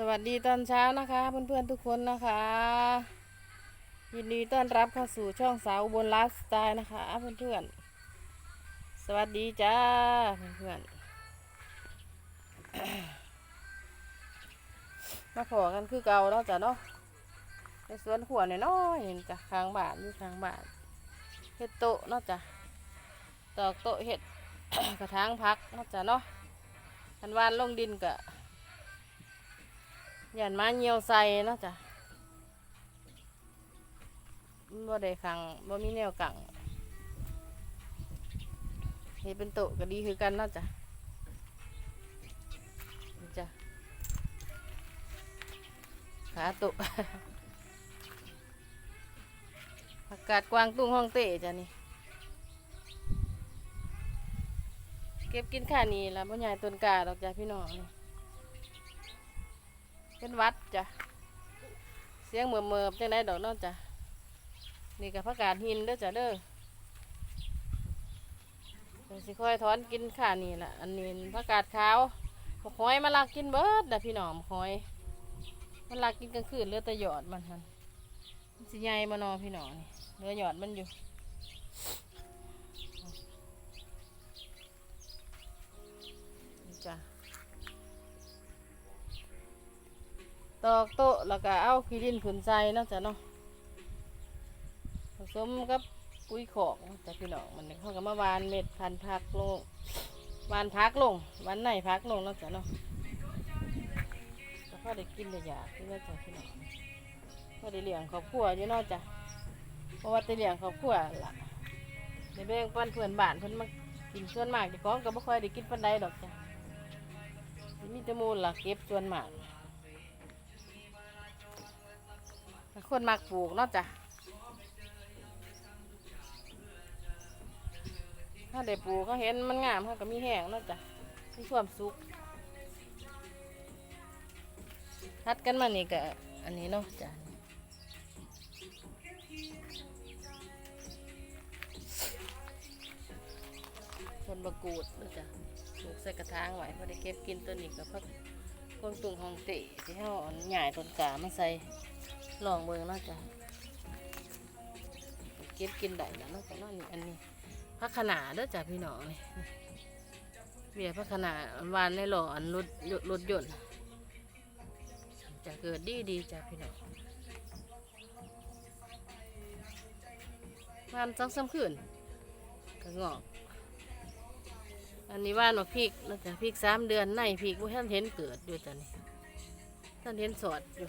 สวัสดีตอนเช้านะคะเพื่อนๆทุกคนนะคะ ยินดีต้อนรับเข้าสู่ช่องสาวอุบนไลฟ์สไตล์นะคะเพื่อนๆสวัสดีจ้าเพื่อนๆมาขอกันคือเก่าแล้วจ้ะเนาะในสวนขวน้อยๆเห็นจ้ะข้างบ้านอยู่ข้างบ้านเฮ็ดโตเนาะจ้ะตอกโตเฮ็ดกระถางพักเนาะจ้ะเนาะอันวานลงดินกะ หยันมาเหี่ยวใส่เนาะจ้ะบ่ได้ขังบ่มีแนวกังเฮ็ดเป็นโตก็ดีคือกันเนาะจ้ะจ้ะขาโตผักกาดกวางตุ้งห้องเต้จ้ะนี่เก็บกินข้านี่ละบ่ใหญ่ต้นกาดอกจ้ะพี่น้องนี่ เป็นวัดจ้ะ เสียงเมื่อเมื่อจังได้ดอกเนอกจ้ะ นี่กับผักกาดหินเด้อจ้ะเด้อเดี๋ยวสิค่อยถอนกินข่านี่ละอันนี้ผักกาดขาวหอยมาลักกินเบิดนะพี่น้องหอย มันลักกินกลางคืนเลือแต่หยอดมันหันมันสิใหญ่มานอพี่น้องนี่เลือหยอดมันอยู่ ตอกโต๊ะแล้วก็เอาขี้ดินขุนใส่นาะจ้ะเนาะผสมกับปุ๋ยขอกเนาะจ้ะพี่น้องมันนี่เขาก็มาวานเม็ดพันธุ์พักลงวานพักลงวานไหนพักลงนาะจ้ะเนาะก็พอได้กินได้ยากนี่เนาจ้ะพี่น้องพอได้เลี้ยงครอบครัวอยู่นาะจ้ะเพราะว่าจะเลี้ยงครอบครัวล่ะในแบ่งปันเพื่อนบ้านเพิ่นมากินส่วนมากเจ้าของก็บ่ค่อยได้กินปานใดดอกจ้ะมีแต่มูลล่ะเก็บส่วนมาก คนมักปลูกเนาะจ้ะถ้าได้ปลูกเขาเห็นมันงามเขาก็มีแห้งเนาะจ้ะมีความสุขทัดกันมานี่ก็อันนี้เนาะจ้ะคนบะกูดเนาะจ้ะปลูกใส่กระถางไว้พอได้เก็บกินตัวนี้ก็พักพวกตุงของเตะที่เขาเอาใหญ่ต้นกามาใส่ ลองเบิ่งเนาะจ้ะเก็บกินได้แล้วเนาจะนาะนี่อันนี้พักขนาเด้อจ้ะพี่น้องนี่เบียร์พักขนาหวานในหล่ออันรถรถยนต์จะเกิดดีดีจ้ะพี่น้องวานสองสามคืนก็งอกอันนี้ว่านมาพริกนาะจ้ะพริกสามเดือนในพริกว่าท่านเห็นเกิดอยู่จ้ะนี่ท่านเห็นสอดอยู่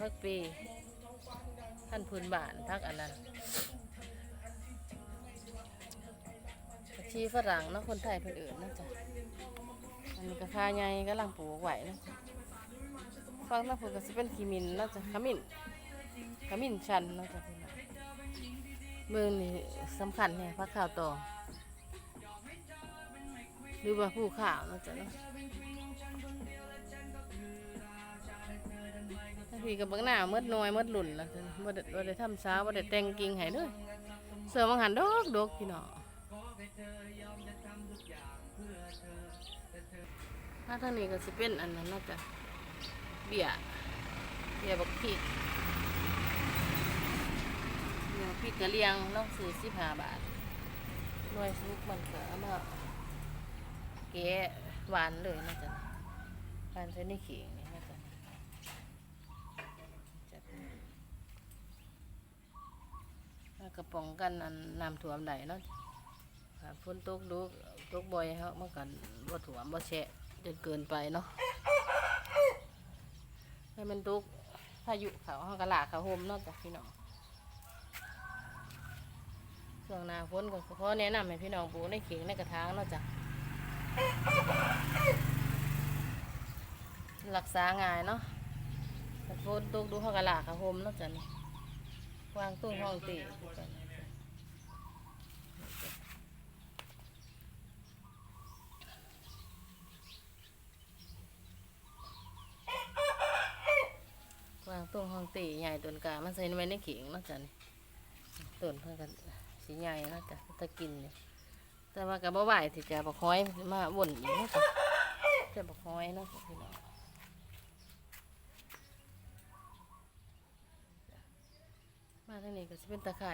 พักปีท่านพูนบ้านพักอันนั้นชีฝรั่งเนาะคนไทยเพิ่นอื่นนาะจ้ะอันนี้ก็คาใหญ่ก็ลังปลูกไว้เนาะจ้ะฟังน้าพูนก็สิเป็นขีมินนาะจ้ะขมิ้นขมิ้นชันนาะจ้ะเมืองนี่สำคัญเนี่ยพักข้าวต่อหรือว่าผู้ข้าวนาะจ้ะเนาะ พี่กับเบังหน้าเมื่อน้อยเมื่อหลุ่นแล้วจ้ะบ่ได้บ่ได้ทำสาวบ่ได้แต่งกิ่งให้เด้อเสือมังหันดอกดอกพี่น้องถ้าทางนี้ก็สิเป็นอันนั้นเนาจะเบี้ยเบี้ยบักพริกเบี้ยพริกกะเลียงเนาะซื้อ15บห้าบาทหน่วยซุกมันก็เอมาแกะหวานเลยเนาะจ้ะหวานใส่ในขิง นี่เนาะป้องกันอันน้ำท่วมได้เนาะถ้าฝนตกดูตกบ่อยเขามันกันบ่ท่วมบ่แฉะจนเกินไปเนาะให้มันตกพายุเขาเขากระลาเขาโฮมเนาะจ้ะพี่น้องช่วงหน้าฝนก็ขอแนะนำให้พี่น้องปลูกในเข่งในกระถางเนาะจ้ะรักษาง่ายเนาะถ้าฝนตกดูเขากระลาเขาโฮมเนาะจ้ะนี่ วางตุ้ห้องตีวางตุ้งห้องตีใหญ่ต้นกา มันใส่ไว้ในขิงนาะจ้ะนี่ต้นเพิ่นกันสีใหญ่นาะจ้ะตะกินเนี่ยแต่ว่ากับบ่ไหวที่จะบักฮ้อยมาวนอีกนาะจ้ะจะบักฮ้อยนาะจ้ะพี่น้อง มาทางนี้ก็จะเป็นตะไคร่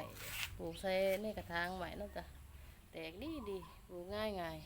ปลูกใส่ในกระถางไว้เนาะจ้ะแตกดีดีปลูกง่ายง่าย